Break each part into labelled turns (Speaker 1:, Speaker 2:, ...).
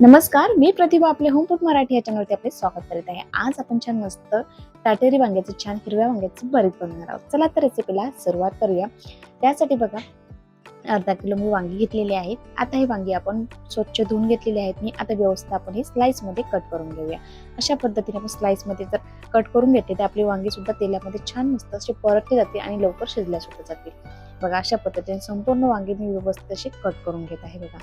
Speaker 1: नमस्कार मी प्रतिभा आपले होमफूड मराठी या चॅनलवरती आपले स्वागत करीत आहे. आज आपण छान मस्त टाटेरी वांग्याचं छान हिरव्या वांग्याचं भरीत बनवणार आहोत. चला तर रेसिपीला सुरुवात करूया. त्यासाठी बघा अर्धा किलो मी वांगी घेतलेली आहेत आता ही वांगी आपण स्वच्छ धुवून घेतलेली आहेत. मी आता व्यवस्थित आपण हे स्लाइसमध्ये कट करून घेऊया. अशा पद्धतीने आपण स्लाईसमध्ये जर कट करून घेतले तर आपली वांगी सुद्धा तेलामध्ये छान मस्त असे परतले जाते आणि लवकर शिजल्या सुद्धा जातील बघा अशा पद्धतीने संपूर्ण वांगी मी व्यवस्थित अशी कट करून घेत आहे बघा.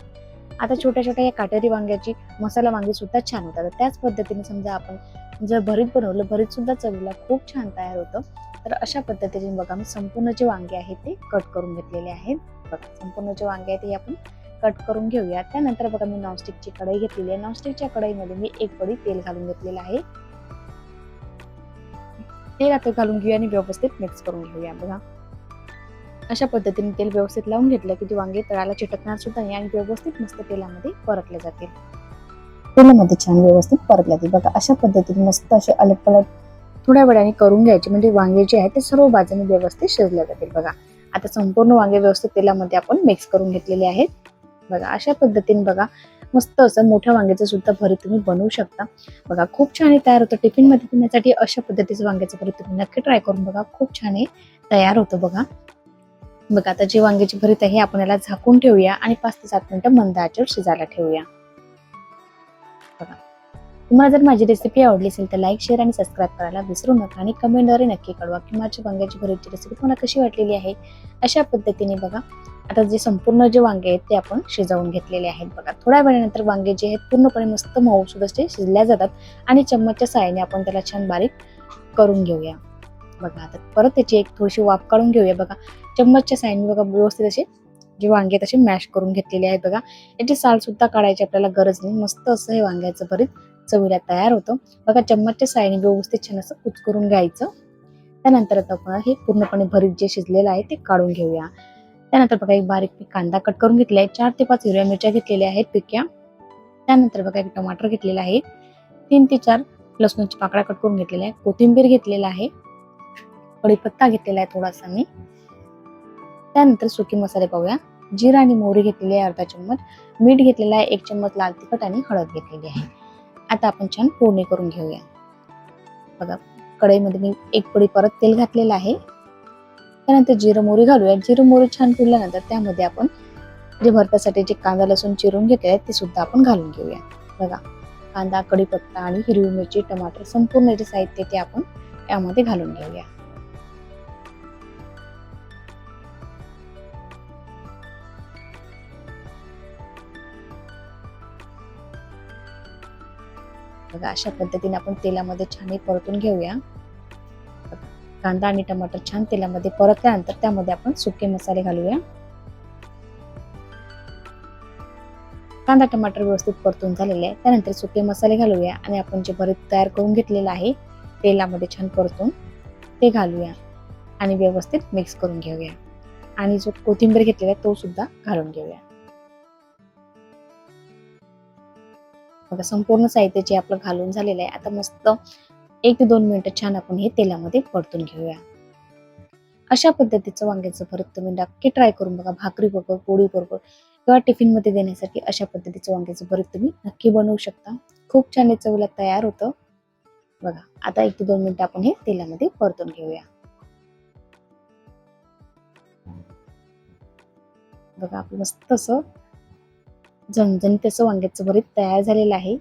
Speaker 1: आता छोट्या छोट्या या काटेरी वांग्याची मसाला वांगी सुद्धा छान होतात. त्याच पद्धतीने समजा आपण जर भरीत बनवलं भरीत सुद्धा चवीला खूप छान तयार होतं. तर अशा पद्धतीने बघा मी संपूर्ण जे वांगे आहेत ते कट करून घेतलेले आहेत. बघा संपूर्ण जे वांगे आहेत ते आपण कट करून घेऊया. त्यानंतर बघा मी नॉनस्टिकची कढई घेतलेली आहे. नॉनस्टिकच्या कढईमध्ये मी एक पडी तेल घालून घेतलेलं आहे. तेल आता घालून घेऊया आणि व्यवस्थित मिक्स करून घेऊया बघा. अशा पद्धतीने तेल व्यवस्थित लावून घेतलं की ती वांगे तळाला चिटकणार सुद्धा नाही आणि व्यवस्थित मस्त तेलामध्ये परतले जातील. तेलामध्ये छान व्यवस्थित परतले जातील. बघा अशा पद्धतीने मस्त असे अलट पलट थोड्या वेळाने करून घ्यायचे. म्हणजे वांगे जे आहेत ते सर्व बाजूने व्यवस्थित शिजले जातील. बघा आता संपूर्ण वांगे व्यवस्थित तेलामध्ये आपण मिक्स करून घेतलेले आहेत. बघा अशा पद्धतीने बघा मस्त असं मोठ्या वांग्याचं सुद्धा भरीत तुम्ही बनवू शकता. बघा खूप छान हे तयार होतं. टिफिनमध्ये पिण्यासाठी अशा पद्धतीचं वांग्याचं भरीत तुम्ही नक्की ट्राय करून बघा. खूप छान हे तयार होतं बघा. बघा आता जी वांग्याची भरीत आहे आपण याला झाकून ठेवूया आणि पाच ते सात मिनिटं मंद आचेवर शिजायला ठेवूया. बघा तुम्हाला जर माझी रेसिपी आवडली असेल तर लाईक शेअर आणि सबस्क्राईब करायला विसरू नका आणि कमेंटद्वारे नक्की कळवा की माझी वांग्याची भरीतची रेसिपी तुम्हाला कशी वाटलेली आहे. अशा पद्धतीने बघा आता जे संपूर्ण जे वांगे आहेत ते आपण शिजवून घेतलेले आहेत. बघा थोड्या वेळानंतर वांगे जे आहेत पूर्णपणे मस्त मऊ सुद्धा शिजल्या जातात आणि चम्मचच्या साहाय्याने आपण त्याला छान बारीक करून घेऊया. बघा आता. परत त्याची एक थोडीशी वाफ काढून घेऊया बघा. चम्मचच्या साईन बघा व्यवस्थित असे जे वांगे तसे मॅश करून घेतलेले आहे बघा. याची साल सुद्धा काढायची आपल्याला गरज नाही. मस्त असं हे वांग्याचं भरीत चवीला तयार होतं. बघा चम्मचच्या साईडने व्यवस्थित छान असं कुच करून घ्यायचं. त्यानंतर आता आपण हे पूर्णपणे भरीत जे शिजलेलं आहे ते काढून घेऊया. त्यानंतर बघा एक बारीक मी कांदा कट करून घेतला आहे. चार ते पाच हिरव्या मिरच्या घेतलेल्या आहेत पिक्या. त्यानंतर बघा एक टमाटर घेतलेला आहे. तीन ते चार लसणाची पाकळ्या कट करून घेतलेल्या आहे कोथिंबीर घेतलेला आहे. कढीपत्ता घेतलेला आहे थोडासा मी. त्यानंतर सुके मसाले पाहूया. जिरा आणि मोहरी घेतलेली आहे अर्धा चम्मच. मीठ घेतलेला आहे एक चम्मच लाल तिखट आणि हळद घेतलेली आहे. आता आपण छान फोडणी करून घेऊया. बघा कढईमध्ये मी एक पडी परत तेल घातलेलं आहे. त्यानंतर जिरं मोहरी घालूया. जिरं मोहरी छान फिरल्यानंतर त्यामध्ये आपण जे भरतासाठी जे कांदा लसूण चिरून घेतले आहेत ते सुद्धा आपण घालून घेऊया. बघा कांदा कढीपत्ता आणि हिरवी मिरची टमाटर संपूर्ण जे साहित्य ते आपण यामध्ये घालून घेऊया. बघा अशा पद्धतीने आपण तेलामध्ये छान परतून घेऊया. कांदा आणि टमाटर छान तेलामध्ये परतल्यानंतर त्यामध्ये आपण सुके मसाले घालूया. कांदा टमाटर व्यवस्थित परतून झालेले आहे त्यानंतर सुके मसाले घालूया आणि आपण जे भरीत तयार करून घेतलेलं आहे तेलामध्ये छान परतून ते घालूया आणि व्यवस्थित मिक्स करून घेऊया. आणि जो कोथिंबीर घेतलेला आहे तो सुद्धा घालून घेऊया. बघा संपूर्ण साहित्य जे आपलं घालून झालेलं आहे आता मस्त एक ते दोन मिनिटं छान आपण हे तेलामध्ये परतून घेऊया. अशा पद्धतीचं वांग्याचं भरत तुम्ही नक्की ट्राय करून बघा भाकरी बरोबर पोळी बरोबर किंवा टिफिनमध्ये देण्यासाठी अशा पद्धतीचं वांग्याचं भरत तुम्ही नक्की बनवू शकता. खूप छान चवीला तयार होतं. बघा आता एक ते दोन मिनिटं आपण हे तेलामध्ये परतून घेऊया. बघा आपलं मस्त असं झणझणीत असं वांग्याचं भरीत तयार झालेलं आहे.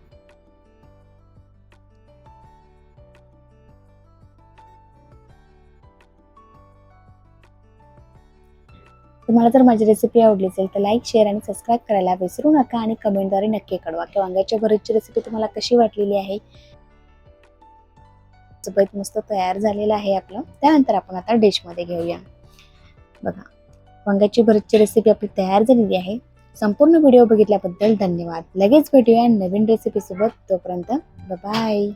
Speaker 1: तुम्हाला जर माझी रेसिपी आवडली असेल तर लाईक शेअर आणि सबस्क्राईब करायला विसरू नका आणि कमेंटद्वारे नक्की कळवा की वांग्याच्या भरीतची रेसिपी तुम्हाला कशी वाटलेली आहे. भरीत मस्त तयार झालेलं आहे आपलं. त्यानंतर आपण आता डिशमध्ये घेऊया. बघा वांग्याची भरीतची रेसिपी आपली तयार झालेली आहे. संपूर्ण व्हिडिओ बघितल्याबद्दल धन्यवाद. लगेच भेटूया नवीन रेसिपीसोबत तोपर्यंत बाय